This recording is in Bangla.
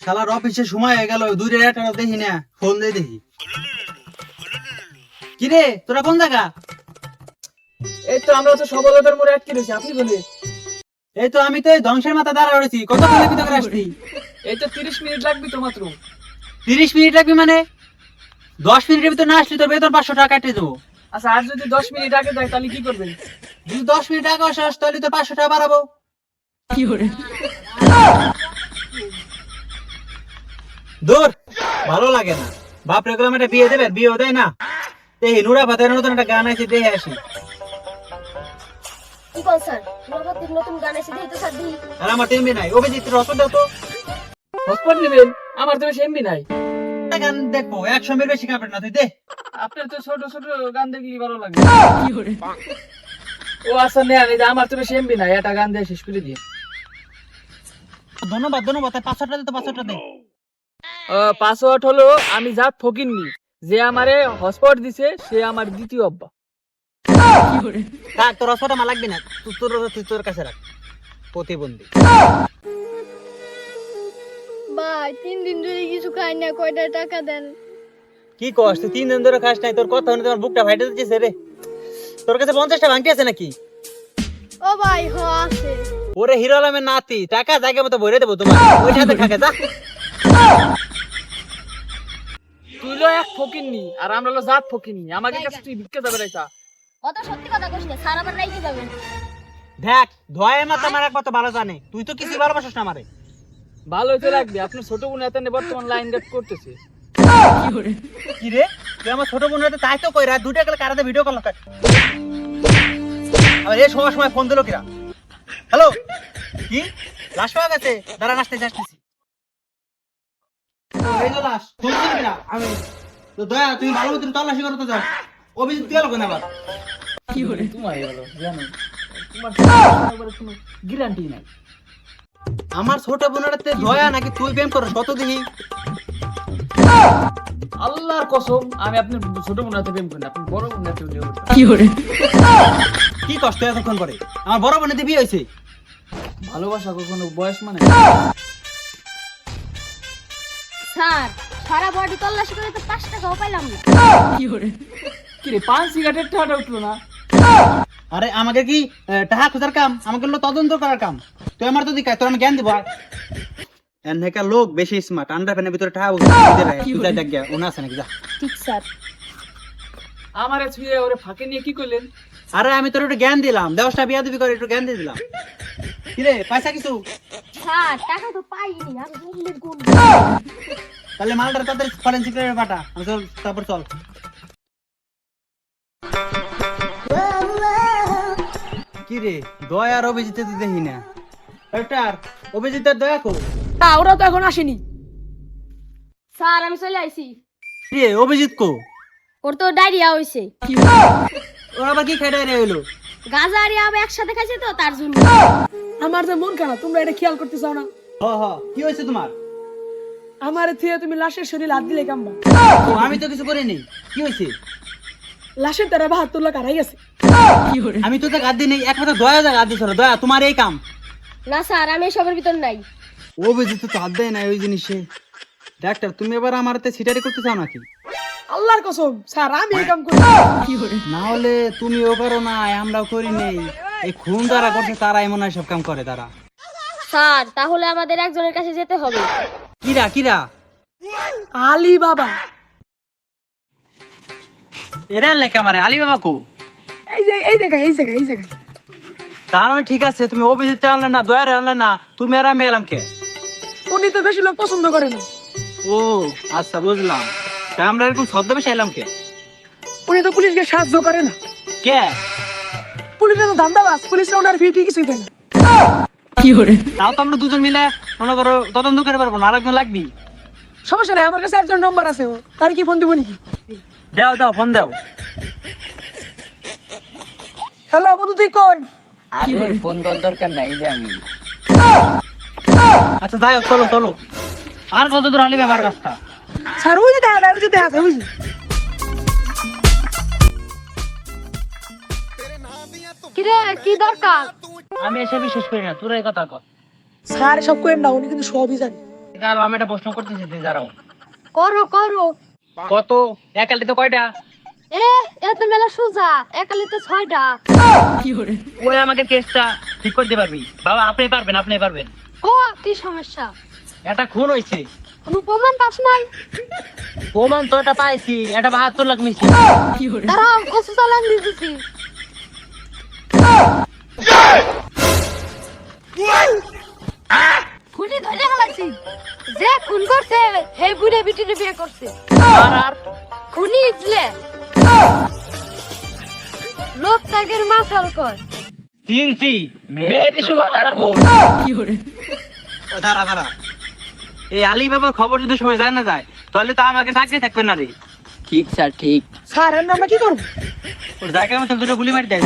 শালার অফিসে সময় হয়ে গেল দূরে একটা দেখি না ফোন দিয়ে দেখি। কিরে তোরা কোন জায়গা? এই তো আমরা তো সফলতার মোড়ে আটকে রয়েছি আপনি বলে এই তো আমি তো এই ধ্বংসের মাথা দাঁড়া রয়েছি কত কিলোমিটার ভিতরে আসছি এই তো তিরিশ মিনিট লাগবে তো মাত্র। তিরিশ মিনিট লাগবে মানে? দশ মিনিটের ভিতরে না আসলে তোর বেতন পাঁচশো টাকা কাটিয়ে দেবো। আচ্ছা আর যদি দশ মিনিট আগে যায় তাহলে কি করবেন? যদি দশ মিনিট আগে আসে তাহলে তো পাঁচশো টাকা বাড়াবো। দূর ভালো লাগে না। বাপ রেগুলাম একটা বিয়ে দেবে বিয়ে দেয় না। এই নুরা ভাতের নতুন একটা গান আছে দেখে আসি। কি কোন স্যার? নবদ্বীপ নতুন গান এসে দিই তো স্যার দিই আর আমার টিমে নাই। অভিজিৎ রসন তো। হসপিটাল নেবেন? আমার তো বেশি নাই। গান দেখব একশো মেয়ের বেশি কাপড় না তুই দে। আপনার তো ছোট ছোট গান দেখলি ভালো লাগে? ও আচ্ছা আমার তো বেশি এমবি নাই একটা গান দিয়ে শেষ করে দিয়ে ধন্যবাদ ধন্যবাদ। পাঁচশোটা দে তো পাঁচশোটা দে। পাসওয়ার্ড হলো আমি যা ফকিননি যে আমারে হসপিটাল দিছে সে আমার দ্বিতীয় আব্বা থাক তোর রসটা মা লাগবে না? তুই তোর তুই তোর কাছে রাখ। প্রতিবন্ধী। ভাই তিন দিন ধরে কিছু খাই না কয়টা টাকা দেন? কি কস তুই তিন দিন ধরে খাস নাই তোর কথা শুনে তোমার বুকটা ফাইটে দিচ্ছে রে। তোর কাছে পঞ্চাশটা ভাঙটি আছে নাকি? ও ভাই হ আছে। ওরে হিরো আলমের নাতি টাকা জায়গা মতো ভরে দেবো তোমার ওই সাথে খাকে যা। তুই লো এক ফকিননি আর আমরা হলো জাত ফকিননি। আমাকে কাছে তুই ভিক্ষা যাবে রাইতা। অত সত্যি কথা কইস না স্যার আবার রাইতে যাবেন। দেখ ধোয়া মাথা আমার ভালো জানে। তুই তো কিছু ভালোবাসিস না আমারে। ভালো হইতে লাগবে আপনার ছোট বোন এত বর্তমান লাইন গার্ড করতেছে। কি রে? তুই আমার ছোট বোন হতে তাই তো কই রাত দুটো গেলে কারাতে ভিডিও কল কাট আবার এই সময় সময় ফোন দিল কিরা? হ্যালো কি? লাশ পাওয়া গেছে? দাঁড়া আসতে আসতেছি এই তো লাশ ফোন দিল কিরা আমি তো দয়া তুমি ভালো মতন তল্লাশি করতে যাও অভিজিৎ গেল কেন আবার তোমার বলো জানো তোমার কোনো গ্যারান্টি নাই আমার ছোট বোনেরতে দয়া নাকি তুই প্রেম করো কত দেখি? আল্লাহর কসম আমি আপনার ছোট বোন হাতে প্রেম করি না আপনি বড় বোন হাতে প্রেম করেন। কি কষ্ট এতক্ষণ করে? আমার বড় বোনেতে বিয়ে হয়েছে। ভালোবাসা কখনো বয়স মানে স্যার সারা বডি তল্লাশি করে তো পাঁচ টাকাও পাইলাম না। কি রে পাঁচ সিগারেট টাটা উঠল না? আরে আমাকে কি টাকা খোঁজার কাম? আমাকে হলো তদন্ত করার কাম। তুই আমার তো তোর আমি জ্ঞান দিব। এন থেকে লোক বেশি স্মার্ট আন্ডার ভিতরে টাকা দেখ গিয়া ওনা আছে নাকি যা। ঠিক স্যার। আমার ছুঁয়ে ওরে ফাঁকে নিয়ে কি করলেন? আরে আমি তোর একটু জ্ঞান দিলাম। দেওয়াসটা বিয়া দিবি করে একটু জ্ঞান দিয়ে দিলাম। কিরে পয়সা কিছু? টাকা তো পাইনি তাহলে মালটা তাদের ফরেন্সিক পাঠা আমি চল তারপর চল। কি রে দয়া আর অভিজিতে তো দেখি না। এটার অভিজিতের দয়া কো তা ওরা তো এখন আসেনি। স্যার আমি চলে আইছি। কি রে অভিজিৎ কো? ওর তো ডায়রিয়া হইছে। ওর আবার কি খাইটা রে হইল গাজা আর একসাথে খাইছে তো তার জন্য। আমার যে মন খারাপ তোমরা এটা খেয়াল করতে চাও না। হ হ কি হয়েছে তোমার? আমার থিয়ে তুমি লাশের শরীর হাত দিলে কাম্বা? ও, আমি তো কিছু করিনি। কি হয়েছে? লাশের তারা বাহাত্তর লাখ হারাই গেছে। আমি তো গাদ দিই নেই একমাত্র দয়া যা গাদ দিছিল দয়া তোমার এই কাম। না স্যার আমি সবার ভিতর নাই। অভিজিৎ তো হাত দেয় না ওই জিনিসে। ডাক্তার তুমি এবার আমার হাতে সিটারি করতে চাও নাকি? আল্লাহর কসম স্যার আমি এই কাম করি। না হলে তুমিও করো না আমরাও করি নেই। এই খুন যারা করছে তারাই মনে হয় সব কাম করে তারা। স্যার তাহলে আমাদের একজনের কাছে যেতে হবে। কিরা কিরা? আলী বাবা এরা লেখা মারে আলী বাবা কো? এই যে এই জায়গায় এই জায়গায় এই জায়গায়। তার মানে ঠিক আছে তুমি অভিজিৎ আনলে না দয়ারে আনলে না তুমি আর আমি এলাম কে? উনি তো বেশি লোক পছন্দ করে না। ও আচ্ছা বুঝলাম। তা আমরা এরকম ছদ্মবেশে এলাম কে? উনি তো পুলিশকে সাহায্য করে না। কে? পুলিশের ধান্দাবাজ পুলিশরা ওনার ফি কিছুই দেয়। না তাও তো আমরা দুজন মিলে মনে করো তদন্ত করে পারব না আরেকজন লাগবি সমস্যা নেই আমার কাছে একজন নম্বর আছে তার কি ফোন দিব নাকি? দাও দাও ফোন দাও। হ্যালো বন্ধু তুই কোন আচ্ছা যাই হোক, চলো চলো। আর কত দূর আলি ব্যাপার রাস্তা স্যার ওই যে দেখা যায় ওই যে দেখা যায় যে। কিরে কি দরকার? আমি এসে বিশেষ করি না তোর এই কথা কর। স্যার সব করেন না উনি কিন্তু সবই জানে। দাঁড়াও আমি একটা প্রশ্ন করতেছি তুই দাঁড়াও। করো করো। কত? একালি তো কয়টা? এ এত মেলা সোজা একালে তো ছয়টা। ওই আমাকে কেসটা ঠিক করতে পারবি। বাবা আপনি পারবেন আপনি পারবেন। ও কি সমস্যা? এটা খুন হয়েছে কোনো প্রমাণ পাস নাই? প্রমাণ তো এটা পাইছি এটা বাহাত্তর লাখ মিশি। দাঁড়াও কচু চালান দিতেছি। হে বুড়ে বিটিরে বিয়ে করছে। আর খুনি ইজলে। লোক তাগের মাথাল কর তিনটি মেয়েটি সুবা তারা দাঁড়া দাঁড়া। এই আলী বাবার খবর যদি সময় যায় না যায় তাহলে তো আমাকে চাকরি থাকবে না রে। ঠিক স্যার ঠিক। স্যার আমরা কি করব? ওর জায়গার মতো দুটো গুলি মারি দেয়